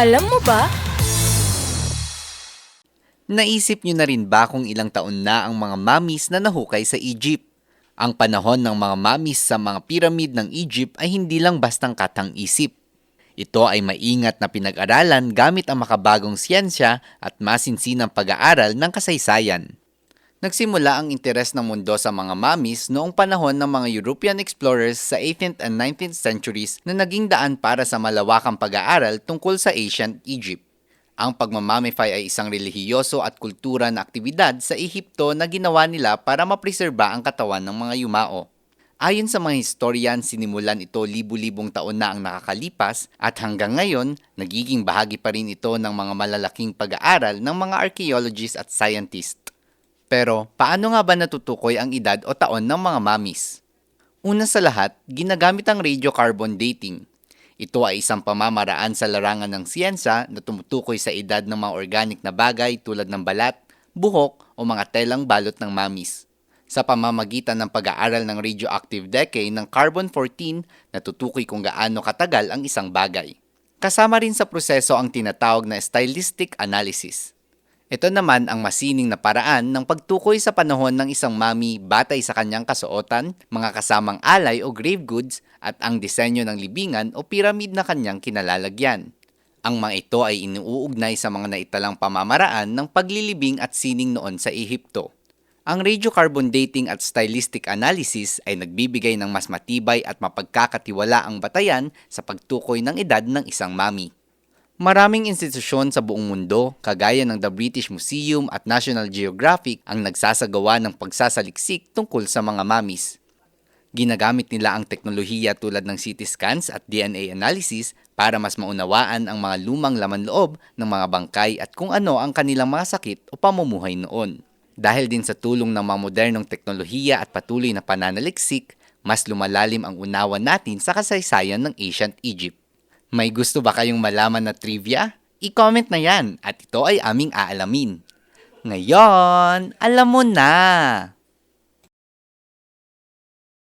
Alam mo ba? Naisip nyo na rin ba kung ilang taon na ang mga mummies na nahukay sa Egypt? Ang panahon ng mga mummies sa mga piramid ng Egypt ay hindi lang bastang katang isip. Ito ay maingat na pinag-aralan gamit ang makabagong siyensya at masinsinang pag-aaral ng kasaysayan. Nagsimula ang interes ng mundo sa mga mummies noong panahon ng mga European explorers sa 18th and 19th centuries na naging daan para sa malawakang pag-aaral tungkol sa ancient Egypt. Ang pagmamamify ay isang relihiyoso at kultura na aktibidad sa Ehipto na ginawa nila para mapreserba ang katawan ng mga yumao. Ayon sa mga historian, sinimulan ito libu-libong taon na ang nakakalipas at hanggang ngayon, nagiging bahagi pa rin ito ng mga malalaking pag-aaral ng mga archaeologists at scientists. Pero paano nga ba natutukoy ang edad o taon ng mga mummies? Una sa lahat, ginagamit ang radiocarbon dating. Ito ay isang pamamaraan sa larangan ng siyensya na tumutukoy sa edad ng mga organic na bagay tulad ng balat, buhok o mga telang balot ng mummies. Sa pamamagitan ng pag-aaral ng radioactive decay ng carbon-14, natutukoy kung gaano katagal ang isang bagay. Kasama rin sa proseso ang tinatawag na stylistic analysis. Ito naman ang masining na paraan ng pagtukoy sa panahon ng isang mami batay sa kanyang kasuotan, mga kasamang alay o grave goods at ang disenyo ng libingan o piramid na kanyang kinalalagyan. Ang mga ito ay iniuugnay sa mga naitalang pamamaraan ng paglilibing at sining noon sa Ehipto. Ang radiocarbon dating at stylistic analysis ay nagbibigay ng mas matibay at mapagkakatiwala ang batayan sa pagtukoy ng edad ng isang mami. Maraming institusyon sa buong mundo, kagaya ng The British Museum at National Geographic, ang nagsasagawa ng pagsasaliksik tungkol sa mga mummies. Ginagamit nila ang teknolohiya tulad ng CT scans at DNA analysis para mas maunawaan ang mga lumang laman loob ng mga bangkay at kung ano ang kanilang mga sakit o pamumuhay noon. Dahil din sa tulong ng mga modernong teknolohiya at patuloy na pananaliksik, mas lumalalim ang unawa natin sa kasaysayan ng ancient Egypt. May gusto ba kayong malaman na trivia? I-comment na yan at ito ay aming aalamin. Ngayon, alam mo na!